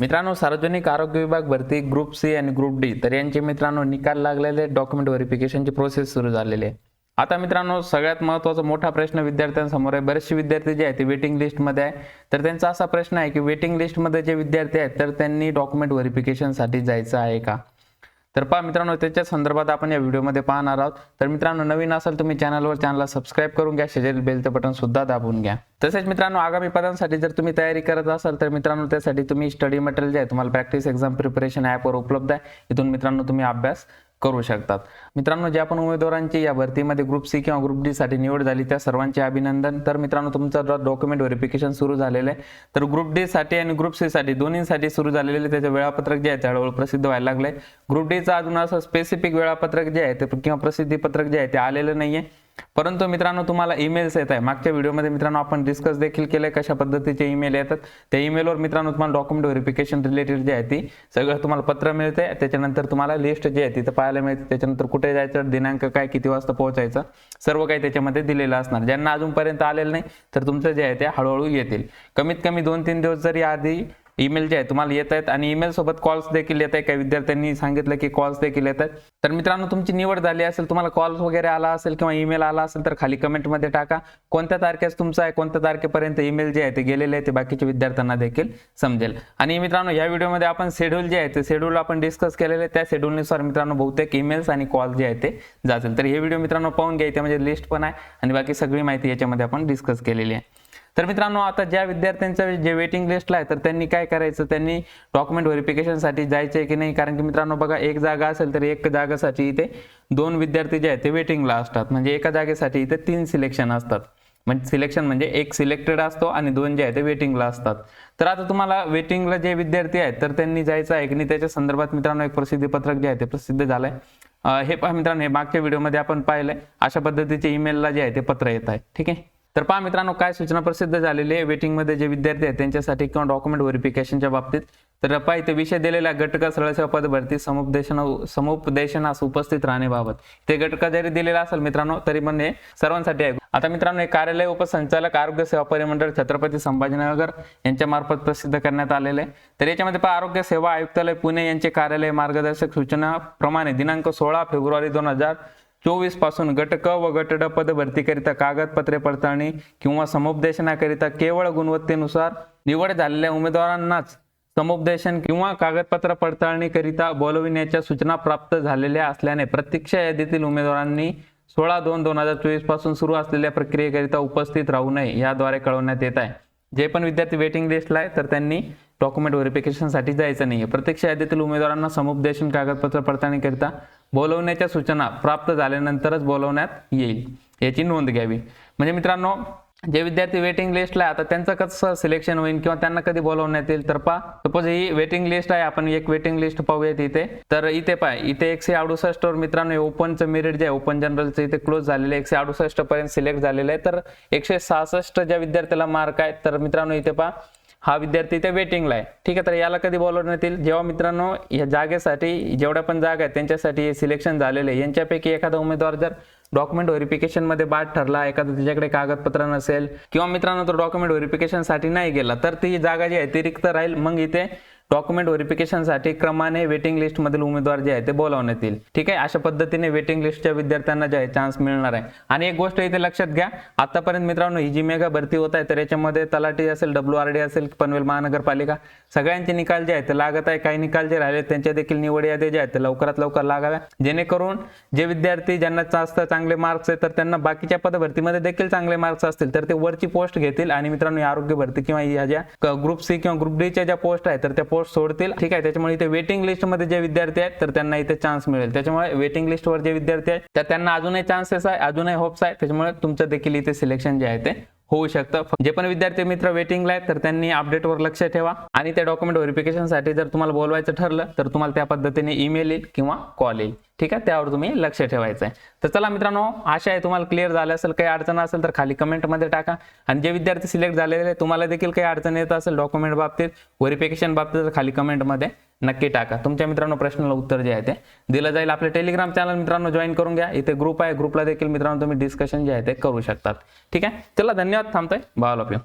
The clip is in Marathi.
मित्रांनो सार्वजनिक आरोग्य विभाग भरती ग्रुप सी आणि ग्रुप डी तर यांचे मित्रांनो निकाल लागलेले डॉक्युमेंट व्हेरिफिकेशनची प्रोसेस सुरू झालेली आहे. आता मित्रांनो सगळ्यात महत्त्वाचा मोठा प्रश्न विद्यार्थ्यांसमोर आहे. बरेचसे विद्यार्थी जे आहेत ते वेटिंग लिस्टमध्ये आहे. तर त्यांचा असा प्रश्न आहे की वेटिंग लिस्टमध्ये जे विद्यार्थी आहेत तर त्यांनी डॉक्युमेंट व्हेरिफिकेशनसाठी जायचं आहे का? तर पहा मित्रांनो त्याच्या संदर्भात आपण या व्हिडिओमध्ये पाहणार आहोत. तर मित्रांनो नवीन असाल तुम्ही चॅनलवर चॅनलला सबस्क्राईब करून घ्या. शेजारी बेलचं बटन सुद्धा दाबून घ्या. तसेच मित्रांनो आगामी पदांसाठी जर तुम्ही तयारी करत असाल तर मित्रांनो त्यासाठी तुम्ही स्टडी मटेरियल जे आहे तुम्हाला प्रॅक्टिस एक्झाम प्रिपरेशन ॲपवर उपलब्ध आहे. इथून मित्रांनो तुम्ही अभ्यास करू शकतात. मित्रांनो ज्या पण उमेदवारांची या भरतीमध्ये ग्रुप सी किंवा ग्रुप डी साठी निवड झाली त्या सर्वांचे अभिनंदन. तर मित्रांनो तुमचं डॉक्युमेंट व्हेरिफिकेशन सुरू झालेलं आहे. तर ग्रुप डी साठी आणि ग्रुप सी साठी दोन्हीसाठी सुरू झालेले त्याचे वेळापत्रक जे आहे ते हळूहळू प्रसिद्ध व्हायला लागले ग्रुप डीचं अजून असं स्पेसिफिक वेळापत्रक जे आहे ते किंवा प्रसिद्धी पत्रक जे आहे ते आलेलं नाहीये. परंतु मित्रांनो तुम्हाला ईमेल्स येत आहे. मागच्या व्हिडिओमध्ये मित्रांनो आपण डिस्कस देखील केलंय कशा पद्धतीचे ईमेल येतात. त्या ईमेलवर मित्रांनो तुम्हाला डॉक्युमेंट व्हेरिफिकेशन रिलेटेड जे आहे ती सगळं तुम्हाला पत्र मिळते त्याच्यानंतर तुम्हाला लिस्ट जी आहे तिथं पाहायला मिळते. त्याच्यानंतर कुठे जायचं दिनांक काय किती वाजता पोहोचायचं सर्व काही त्याच्यामध्ये दिलेलं असणार. ज्यांना अजूनपर्यंत आलेलं नाही तर तुमचं जे आहे ते हळूहळू येतील. कमीत कमी दोन तीन दिवस जरी आधी ईमेल जे आहे तुम्हाला येत आहेत आणि ईमेल सोबत कॉल्स देखील येत आहे. काही विद्यार्थ्यांनी सांगितलं की कॉल्स देखील येत आहेत. तर मित्रांनो तुमची निवड झाली असेल तुम्हाला कॉल्स वगैरे आला असेल किंवा ईमेल आला असेल तर खाली कमेंटमध्ये टाका. कोणत्या तारखेस तुमचा आहे कोणत्या तारखेपर्यंत ईमेल जे आहे ते गेलेले आहे ते बाकीच्या विद्यार्थ्यांना देखील समजेल. आणि मित्रांनो या व्हिडिओमध्ये आपण शेड्यूल जे आहे ते शेड्यूल आपण डिस्कस केलेले आहे. त्या शेड्यूलनुसार मित्रांनो बहुतेक ईमेल्स आणि कॉल जे आहे ते जातील. तर हे व्हिडिओ मित्रांनो पाहून घ्यायचे म्हणजे लिस्ट पण आहे आणि बाकी सगळी माहिती याच्यामध्ये आपण डिस्कस केलेली आहे. तर मित्रांनो आता ज्या विद्यार्थ्यांचं जे वेटिंग लिस्टला आहे तर त्यांनी काय करायचं? त्यांनी डॉक्युमेंट व्हेरिफिकेशनसाठी जायचं आहे की नाही? कारण की मित्रांनो बघा एक जागा असेल तर एक जागेसाठी इथे दोन विद्यार्थी जे आहेत ते वेटिंगला असतात. म्हणजे एका जागेसाठी इथे तीन सिलेक्शन असतात. म्हणजे सिलेक्शन म्हणजे एक सिलेक्टेड असतो आणि दोन जे आहे ते वेटिंगला असतात. तर आता तुम्हाला वेटिंगला जे विद्यार्थी आहेत तर त्यांनी जायचं आहे की नाही? त्याच्या संदर्भात मित्रांनो एक प्रसिद्धी पत्रक जे आहे ते प्रसिद्ध झालंय. आहे हे पहा मित्रांनो हे मागच्या व्हिडिओमध्ये आपण पाहिलंय. अशा पद्धतीचे ईमेलला जे आहे ते पत्र येत आहे. ठीक आहे? तर पहा मित्रांनो काय सूचना प्रसिद्ध झालेली आहे? वेटिंगमध्ये जे विद्यार्थी आहेत त्यांच्यासाठी किंवा डॉक्युमेंट व्हेरिफिकेशनच्या बाबतीत. तर पहा इथे विषय दिलेला घटका सरळ पद भरती समुपदेशन समुपदेशनास उपस्थित राहण्याबाबत ते घटक जरी दिलेला असेल मित्रांनो तरी पण हे सर्वांसाठी आहे. आता मित्रांनो हे कार्यालय उपसंचालक आरोग्य सेवा परिमंडळ छत्रपती संभाजीनगर यांच्या मार्फत प्रसिद्ध करण्यात आलेले आहे. तर याच्यामध्ये पहा आरोग्य सेवा आयुक्तालय पुणे यांचे कार्यालय मार्गदर्शक सूचनाप्रमाणे दिनांक सोळा फेब्रुवारी दोन हजार चोवीसपासून गट क व गट ड पद भरतीकरिता कागदपत्रे पडताळणी किंवा समुपदेशनाकरिता केवळ गुणवत्तेनुसार निवड झालेल्या उमेदवारांनाच समुपदेशन किंवा कागदपत्र पडताळणीकरिता बोलविण्याच्या सूचना प्राप्त झालेल्या असल्याने प्रतीक्षा यादीतील उमेदवारांनी सोळा दोन दोन हजार चोवीसपासून सुरू असलेल्या प्रक्रियेकरिता उपस्थित राहू नये याद्वारे कळवण्यात येत आहे. जे पण विद्यार्थी वेटिंग लिस्टला आहे तर त्यांनी डॉक्युमेंट व्हेरिफिकेशनसाठी जायचं नाही आहे प्रत्यक्ष यादीतील उमेदवारांना समुपदेशन कागदपत्र पडताळणीकरिता बोलवण्याच्या सूचना प्राप्त झाल्यानंतरच बोलवण्यात येईल याची नोंद घ्यावी. म्हणजे मित्रांनो जे विद्यार्थी वेटिंग लिस्टला आहे आता त्यांचं कसं सिलेक्शन होईल किंवा त्यांना कधी बोलवण्यात येईल तर पा सपोज ही वेटिंग लिस्ट आहे आपण एक वेटिंग लिस्ट पाहूयात इथे. तर इथे पाय इथे एकशे अडुसष्ट वर मित्रांनो ओपनचं मेरिट जे आहे ओपन जनरलचं इथे क्लोज झालेलं आहे एकशे अडुसष्ट पर्यंत सिलेक्ट झालेलं आहे. तर एकशे सहासष्ट ज्या विद्यार्थ्याला मार्क आहेत तर मित्रांनो इथे पहा. हा विद्यार्थी इथे वेटिंगला आहे. ठीक आहे तर याला कधी बोलवण्यात येईल जेव्हा मित्रांनो या जागेसाठी जेवढ्या पण जागा आहेत त्यांच्यासाठी हे सिलेक्शन झालेले आहे. यांच्यापैकी एखादा उमेदवार जर डॉक्युमेंट व्हेरिफिकेशनमध्ये बाद ठरला एखादा त्याच्याकडे कागदपत्र नसेल किंवा मित्रांनो तो डॉक्युमेंट व्हेरिफिकेशनसाठी नाही गेला तर ती जागा जी आहे ती रिक्त राहील. मग इथे डॉक्युमेंट व्हेरिफिकेशनसाठी क्रमाने वेटिंग लिस्टमधील उमेदवार जे आहे ते बोलावण्यात येईल. ठीक आहे? अशा पद्धतीने वेटिंग लिस्टच्या विद्यार्थ्यांना जे आहे चान्स मिळणार आहे. आणि एक गोष्ट इथे लक्षात घ्या आतापर्यंत मित्रांनो ही जी मेगा भरती होत आहे तर याच्यामध्ये तलाठी असेल डब्ल्यू आर डी असेल पनवेल महानगरपालिका सगळ्यांचे निकाल जे आहेत ते लागत आहे. काही निकाल जे राहिले त्यांच्या देखील निवड यादी जे आहेत ते लवकरात लवकर लागाव्या. जेणेकरून जे विद्यार्थी ज्यांना जास्त चांगले मार्क्स आहेत तर त्यांना बाकीच्या पदभरतीमध्ये देखील चांगले मार्क्स असतील तर ते वरची पोस्ट घेतील. आणि मित्रांनो आरोग्य भरती किंवा या ज्या ग्रुप सी किंवा ग्रुप डीच्या ज्या पोस्ट आहेत तर त्या पोस्ट सोडतील. ठीक आहे त्याच्यामुळे इथे वेटिंग लिस्टमध्ये जे विद्यार्थी आहेत तर त्यांना इथे चान्स मिळेल. त्याच्यामुळे वेटिंग लिस्ट वर जे विद्यार्थी आहेत तर त्यांना अजूनही चान्सेस आहे अजूनही होप्स आहे. त्याच्यामुळे तुमचं देखील इथे सिलेक्शन जे आहे ते होऊ शकतं. जे पण विद्यार्थी मित्र वेटिंगला आहेत तर त्यांनी अपडेटवर लक्ष ठेवा. आणि त्या डॉक्युमेंट व्हेरिफिकेशनसाठी जर तुम्हाला बोलवायचं ठरलं तर तुम्हाला त्या पद्धतीने ईमेल येईल किंवा कॉल येईल. ठीक आहे? त्यावर तुम्ही लक्ष ठेवायचं आहे तर चला मित्रांनो आशा आहे तुम्हाला क्लिअर झालं असेल काही अडचण असेल तर खाली कमेंटमध्ये टाका. आणि जे विद्यार्थी सिलेक्ट झालेले आहेत, तुम्हाला देखील काही अडचण येत असेल डॉक्युमेंट बाबतीत व्हेरिफिकेशन बाबतीत तर खाली कमेंटमध्ये नक्की टाका. तुमच्या मित्रांनो प्रश्नाला उत्तर जे आहे ते दिलं जाईल. आपले टेलिग्राम चॅनल मित्रांनो जॉईन करून घ्या. इथे ग्रुप आहे ग्रुपला देखील मित्रांनो तुम्ही डिस्कशन जे आहे ते करू शकतात. ठीक आहे? चला धन्यवाद. थांबतोय. Bye all of you